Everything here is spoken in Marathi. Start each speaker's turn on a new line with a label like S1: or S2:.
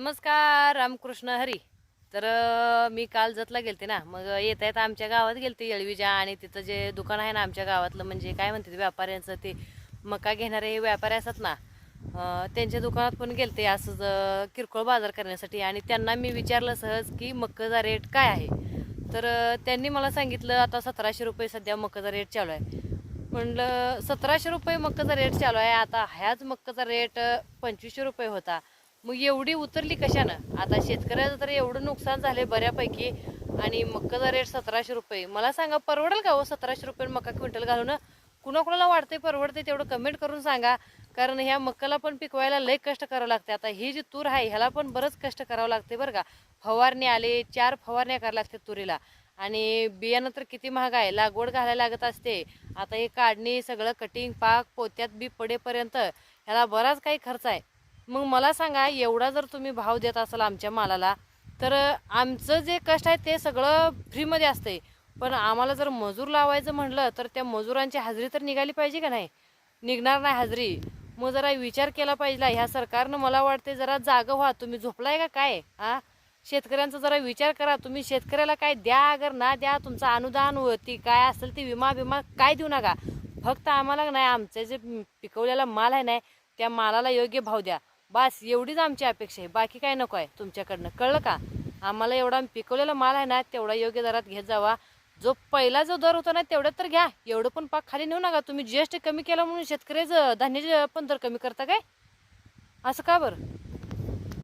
S1: नमस्कार रामकृष्ण हरी. तर मी काल जतला गेलते ना मग येता येता आमच्या गावात गेलते येळवीच्या आणि तिथं जे दुकान आहे ना आमच्या गावातलं म्हणजे काय म्हणते ते व्यापाऱ्यांचं ते मका घेणारे व्यापारी असतात ना त्यांच्या दुकानात पण गेलते असंच किरकोळ बाजार करण्यासाठी. आणि त्यांना मी विचारलं सहज की मक्काचा रेट काय आहे? तर त्यांनी मला सांगितलं आता सतराशे रुपये सध्या मक्काचा रेट चालू आहे. म्हणलं सतराशे रुपये मक्काचा रेट चालू आहे. आता ह्याच मक्काचा रेट पंचवीसशे रुपये होता. मग एवढी उतरली कशानं? आता शेतकऱ्याचं तर एवढं नुकसान झाले बऱ्यापैकी. आणि मक्काचा रेट सतराशे रुपये. मला सांगा परवडेल का हो सतराशे रुपये मका क्विंटल घालून? कुणाकुणाला वाढते परवडते तेवढं कमेंट करून सांगा. कारण ह्या मक्काला पण पिकवायला लय कष्ट करावं लागते आता ही जी तूर आहे ह्याला पण बरंच कष्ट करावं लागते बरं का. फवारणी आले चार फवारण्या करायला लागते तुरीला. आणि बियाणं तर किती महाग आहे. लागवड घालायला लागत असते. आता हे काढणी सगळं कटिंग पाक पोत्यात बी पडेपर्यंत ह्याला बराच काही खर्च आहे. मग मला सांगा एवढा जर तुम्ही भाव देत असाल आमच्या मालाला तर आमचं जे कष्ट आहे ते सगळं फ्रीमध्ये असतंय. पण आम्हाला जर मजूर लावायचं म्हटलं तर त्या मजुरांची हजेरी तर निघाली पाहिजे का नाही? निघणार नाही हजेरी. मग जरा विचार केला पाहिजे ह्या सरकारनं मला वाटते जरा जागं व्हा. तुम्ही झोपलाय का काय? हा शेतकऱ्यांचा जरा विचार करा. तुम्ही शेतकऱ्याला काय द्या अगर ना द्या तुमचं अनुदान ती काय असेल ती विमा विमा काय देऊ नका. फक्त आम्हाला नाही आमचं जे पिकवलेला माल आहे नाही त्या मालाला योग्य भाव द्या. बस एवढीच आमची अपेक्षा आहे. बाकी काय नको आहे. तुमच्याकडनं कळलं का? आम्हाला एवढा पिकवलेला माल आहे ना तेवढा योग्य दरात घेत जावा. जो पहिला जो दर होता ना तेवढ्यात तर घ्या. एवढं पण पाक खाली नेऊ नका. तुम्ही जीएसटी कमी केला म्हणून शेतकऱ्याचं धान्याचे पण दर कमी करता काय? असं का बरं?